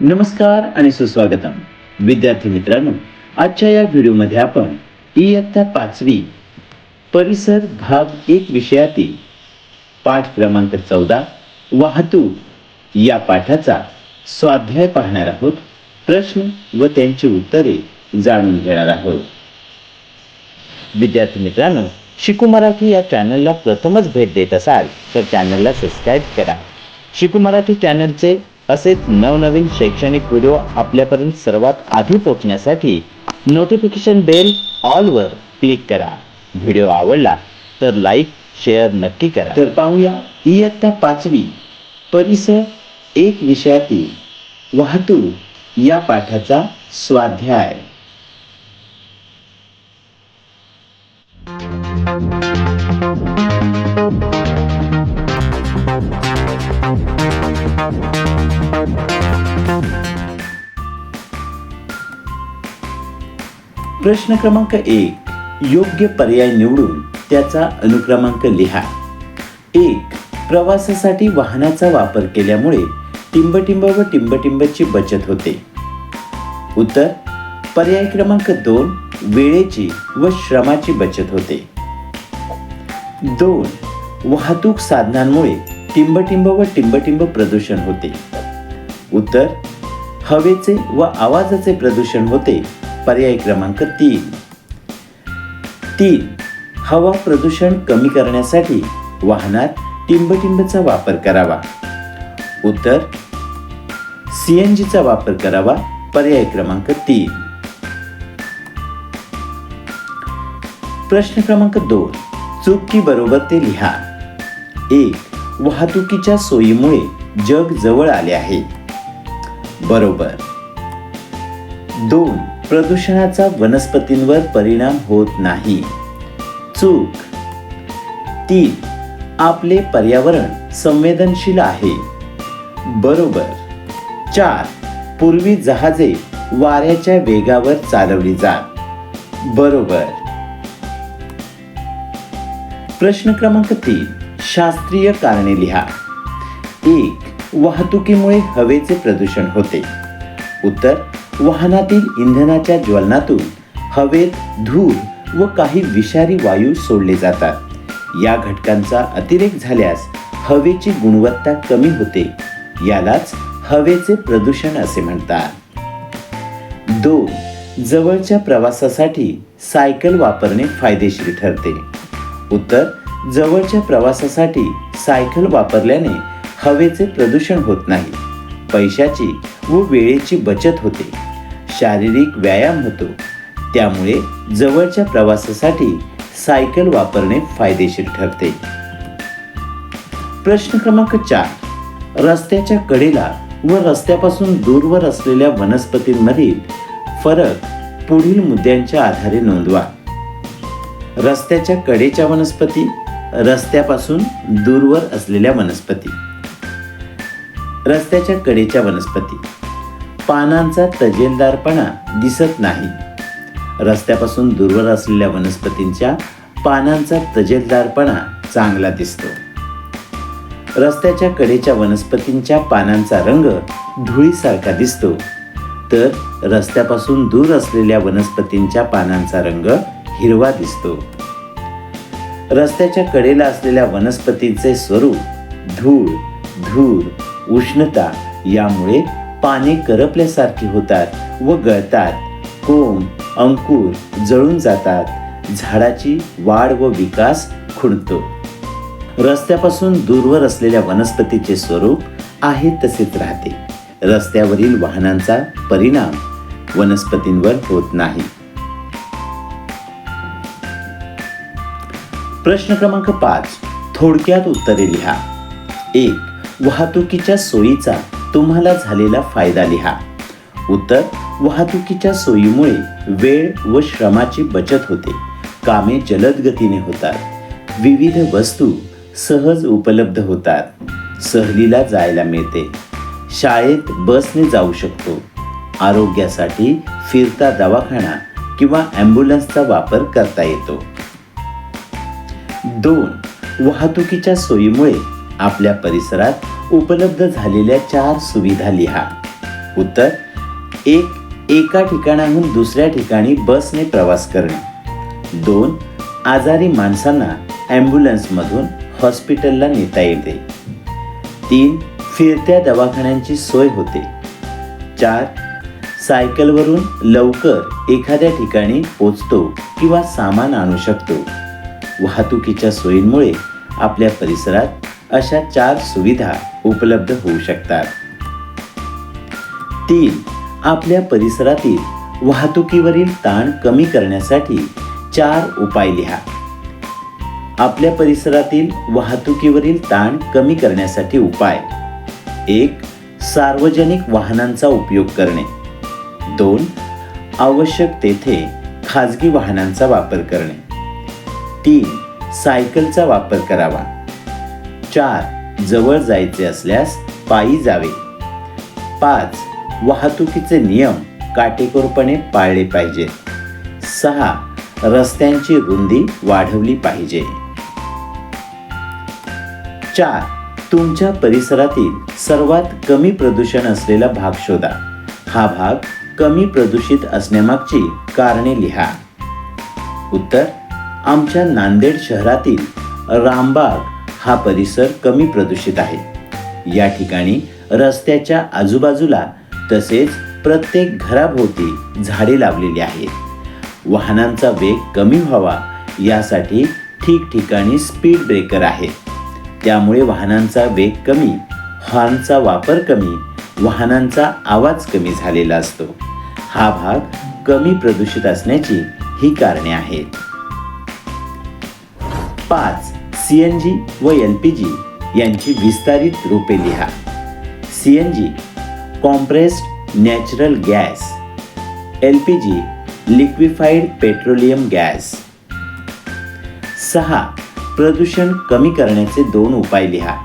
नमस्कार आणि सुस्वागतम. विद्यार्थी मित्रांनो आजच्या या व्हिडिओमध्ये आपण इयत्ता पाचवी परिसर भाग एक विषयातील पाठ क्रमांक चौदा वाहतूक या पाठाचा स्वाध्याय पाहणार आहोत. प्रश्न व त्यांची उत्तरे जाणून घेणार आहोत. विद्यार्थी मित्रांनो शिकू मराठी या चॅनलला प्रथमच भेट देत असाल तर चॅनलला सबस्क्राईब करा. शिकू मराठी चॅनलचे असेच नवनवीन शैक्षणिक व्हिडिओ आपल्यापर्यंत सर्वात आधी पोहोचण्यासाठी नोटिफिकेशन बेल ऑलवर क्लिक करा. व्हिडिओ आवडला तर लाईक शेअर नक्की करा. तर पाहूया इयत्ता पाचवी परिसर एक विषयातील वाहतूक या पाठाचा स्वाध्याय. प्रश्न क्रमांक एक योग्य पर्याय निवडून त्याचा अनुक्रमांक लिहा. एक प्रवासासाठी वाहनाचा वापर केल्यामुळे टिंबटिंब व टिंबटिंबची बचत होते. उत्तर पर्याय क्रमांक दोन वेळेची व श्रमाची बचत होते. दोन वाहतूक साधनांमुळे टिंबटिंब व टिंबटिंब प्रदूषण होते. उत्तर हवेचे व आवाजाचे प्रदूषण होते. पर्याय क्रमांक तीन. तीन. हवा प्रदूषण कमी करण्यासाठी वाहनात टिंबटिंबचा वापर करावा. उत्तर. सीएनजीचा वापर करावा. पर्याय क्रमांक तीन. प्रश्न क्रमांक दोन. चुकी बरोबर ते लिहा. एक. वाहतुकीच्या सोयीमुळे जग जवळ आले आहे. बरोबर. दोन. प्रदूषणाचा वनस्पतींवर परिणाम होत नाही. चूक. तीन. आपले पर्यावरण संवेदनशील आहे. बरोबर. चार. पूर्वी जहाजे वाऱ्याच्या वेगावर चालवली जात. बरोबर. प्रश्न क्रमांक तीन. शास्त्रीय कारणे लिहा. एक. वाहतुकीमुळे हवेचे प्रदूषण होते. उत्तर. वाहनातील इंधनाच्या ज्वलनातून हवेत धूर व काही विषारी वायू सोडले जातात. या घटकांचा अतिरेक झाल्यास हवेची गुणवत्ता कमी होते. यालाच हवेचे प्रदूषण असे म्हणतात. दोन जवळच्या प्रवासासाठी सायकल वापरणे फायदेशीर ठरते. उत्तर जवळच्या प्रवासासाठी सायकल वापरल्याने हवेचे प्रदूषण होत नाही. पैशाची व वेळेची बचत होते. शारीरिक व्यायाम होतो. त्यामुळे जवळच्या प्रवासासाठी सायकल वापरणे फायदेशीर ठरते. प्रश्न क्रमांक चार. रस्त्याच्या कडेला व रस्त्यापासून दूरवर असलेल्या वनस्पतींमधील फरक पुढील मुद्द्यांच्या आधारे नोंदवा. रस्त्याच्या कडेच्या वनस्पती रस्त्यापासून दूरवर असलेल्या वनस्पती. रस्त्याच्या कडेच्या वनस्पती. पानांचा तजेलदारपणा दिसत नाही. रस्त्यापासून दूरवर असलेल्या वनस्पतींच्या पानांचा तजेलदारपणा चांगला दिसतो. रस्त्याच्या कडेच्या वनस्पतींच्या पानांचा रंग धुळीसारखा दिसतो. तर रस्त्यापासून दूर असलेल्या वनस्पतींच्या पानांचा रंग हिरवा दिसतो. रस्त्याच्या कडेला असलेल्या वनस्पतींचे स्वरूप धूळ धूर उष्णता यामुळे पाने करपल्यासारखी होतात व गळतात. कोंब अंकुर जळून जातात. झाडाची वाढ व विकास खुणतो. रस्त्यापासून दूरवर असलेल्या वनस्पतीचे स्वरूप आहे तसेच राहते. रस्त्यावरील वाहनांचा परिणाम वनस्पतींवर होत नाही. प्रश्न क्रमांक पाच. थोडक्यात उत्तरे लिहा. एक वाहतुकीच्या सोयीचा तुम्हाला झालेला फायदा लिहा. उत्तर वाहतुकीच्या सोयीमुळे वेळ व श्रमाची बचत होते. कामे जलद गतीने होतात. विविध वस्तू सहज उपलब्ध होतात. सहलीला जायला मिळते. शाळेत बसने जाऊ शकतो. आरोग्यासाठी फिरता दवाखाना किंवा ॲम्ब्युलन्सचा वापर करता येतो. दोन वाहतुकीच्या सोयीमुळे आपल्या परिसरात उपलब्ध झालेल्या चार सुविधा लिहा. उत्तर एक एका ठिकाणाहून दुसऱ्या ठिकाणी बसने प्रवास करणे. दोन आजारी माणसांना ॲम्ब्युलन्समधून हॉस्पिटलला नेता येते. तीन फिरत्या दवाखान्यांची सोय होते. चार सायकलवरून लवकर एखाद्या ठिकाणी पोचतो किंवा सामान आणू शकतो. वाहतुकीच्या सोयींमुळे आपल्या परिसरात अशा चार सुविधा उपलब्ध होऊ शकतात. तीन आपल्या परिसरातील वाहतुकीवरील ताण कमी करण्यासाठी चार उपाय लिहा. आपल्या परिसरातील वाहतुकीवरील ताण कमी करण्यासाठी उपाय. एक सार्वजनिक वाहनांचा उपयोग करणे. दोन आवश्यक तेथे खाजगी वाहनांचा वापर करणे. तीन सायकलचा वापर करावा. चार जवळ जायचे असल्यास पायी जावे. पाच वाहतुकीचे नियम काटेकोरपणे पाळले पाहिजेत सहा रस्त्यांची रुंदी वाढवली पाहिजे. चार तुमच्या परिसरातील सर्वात कमी प्रदूषण असलेला भाग शोधा. हा भाग कमी प्रदूषित असण्यामागची कारणे लिहा. उत्तर आमच्या नांदेड शहरातील रामबाग हा परिसर कमी प्रदूषित आहे. या ठिकाणी रस्त्याच्या आजूबाजूला तसेच प्रत्येक घराभोवती झाडे लावलेली आहेत. वाहनांचा वेग कमी व्हावा यासाठी ठिकठिकाणी स्पीड ब्रेकर आहेत त्यामुळे वाहनांचा वेग कमी हॉर्नचा वापर कमी वाहनांचा आवाज कमी झालेला असतो. हा भाग कमी प्रदूषित असण्याची ही कारणे आहेत. पाच सी एन जी व एल पी जी यांची विस्तारित रूपे लिहा. C N G compressed natural gas. L P G liquefied petroleum gas. सहा प्रदूषण कमी करण्याचे दोन उपाय लिहा.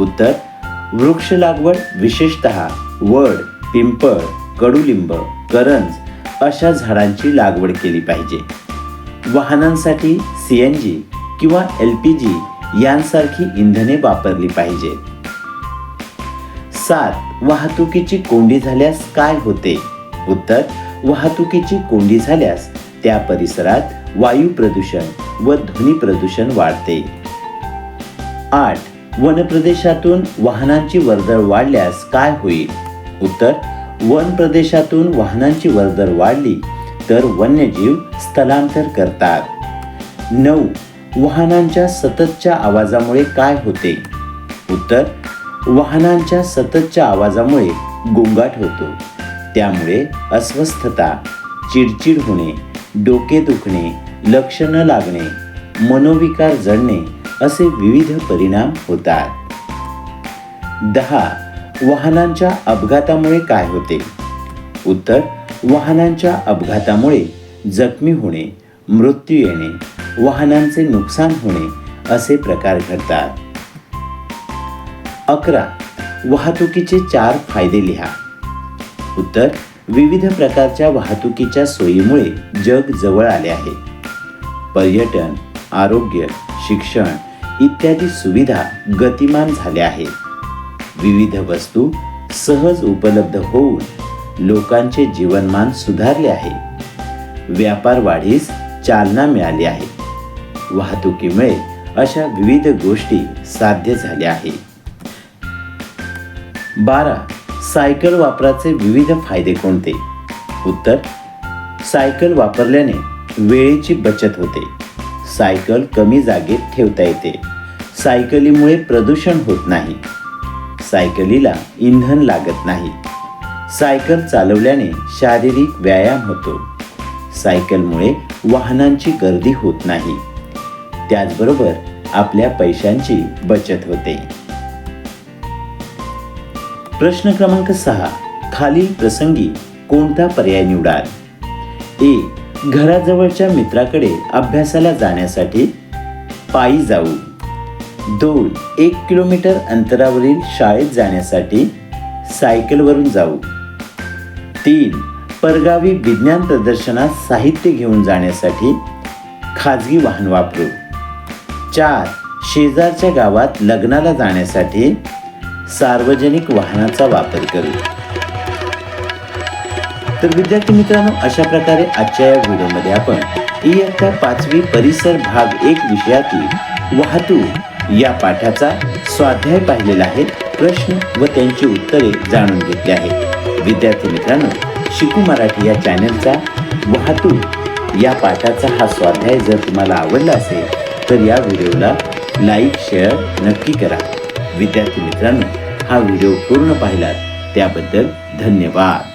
उत्तर वृक्ष लागवड विशेषतः वड पिंपळ कडुलिंब करंज अशा झाडांची लागवड केली पाहिजे. वाहनांसाठी सी एन जी किंवा एल पी जी यांसारखी इंधने वापरली पाहिजेत. सात वाहतुकीची कोंडी झाल्यास काय होते? उत्तर वाहतुकीची कोंडी झाल्यास त्या परिसरात वायू प्रदूषण व ध्वनी प्रदूषण वाढते. आठ वन प्रदेशातून वाहनांची वर्दळ वाढल्यास काय होईल? उत्तर वन प्रदेशातून वाहनांची वर्दळ वाढली तर वन्यजीव स्थलांतर करतात. नऊ वाहनांच्या सततच्या आवाजामुळे काय होते? उत्तर वाहनांच्या सततच्या आवाजामुळे गोंगाट होतो. त्यामुळे अस्वस्थता चिडचिड होणे डोके दुखणे लक्ष न लागणे मनोविकार जडणे असे विविध परिणाम होतात. दहा वाहनांच्या अपघातामुळे काय होते? उत्तर वाहनांच्या अपघातामुळे जखमी होणे मृत्यू येणे वाहनांचे नुकसान होणे असे प्रकार घडतात. अकरा. वाहतुकीचे चार फायदे लिहा. उत्तर. विविध प्रकारच्या वाहतुकीच्या सोयीमुळे जग जवळ आले आहे. पर्यटन आरोग्य शिक्षण इत्यादी सुविधा गतिमान झाल्या आहेत. विविध वस्तू सहज उपलब्ध होऊन लोकांचे जीवनमान सुधारले आहे. व्यापार वाढीस चालना मिळाली आहे. वाहतुकीमुळे अशा विविध गोष्टी साध्य झाल्या आहेत. बारा. सायकल वापराचे विविध फायदे कोणते? उत्तर. सायकल वापरल्याने वेळेची बचत होते. सायकल कमी जागेत ठेवता येते. सायकलीमुळे प्रदूषण होत नाही. सायकलीला इंधन लागत नाही. सायकल चालवल्याने शारीरिक व्यायाम होतो. सायकलमुळे वाहनांची गर्दी होत नाही. त्याचबरोबर आपल्या पैशांची बचत होते. प्रश्न क्रमांक सहा. खालील प्रसंगी कोणता पर्याय निवडाल? ए. घराजवळच्या मित्राकडे अभ्यासाला जाण्यासाठी पायी जाऊ. दोन. एक किलोमीटर अंतरावरील शाळेत जाण्यासाठी सायकलवरून जाऊ. तीन. परगावी विज्ञान प्रदर्शनात साहित्य घेऊन जाण्यासाठी खाजगी वाहन वापरू. चार शेजारच्या गावात लग्नाला जाण्यासाठी सार्वजनिक वाहनाचा वापर करू. तर विद्यार्थी मित्रांनो अशा प्रकारे आजच्या या व्हिडिओमध्ये आपण इयत्ता पाचवी परिसर भाग एक विषयातील वाहतूक या पाठाचा स्वाध्याय पाहिलेला आहे. प्रश्न व त्यांची उत्तरे जाणून घेतली आहेत. विद्यार्थी मित्रांनो शिकू मराठी या चॅनलचा वाहतूक या पाठाचा हा स्वाध्याय जर तुम्हाला आवडला असेल तर या व्हिडिओला लाईक शेअर नक्की करा. विद्यार्थी मित्रांनो हा व्हिडिओ पूर्ण पाहिलात त्याबद्दल धन्यवाद.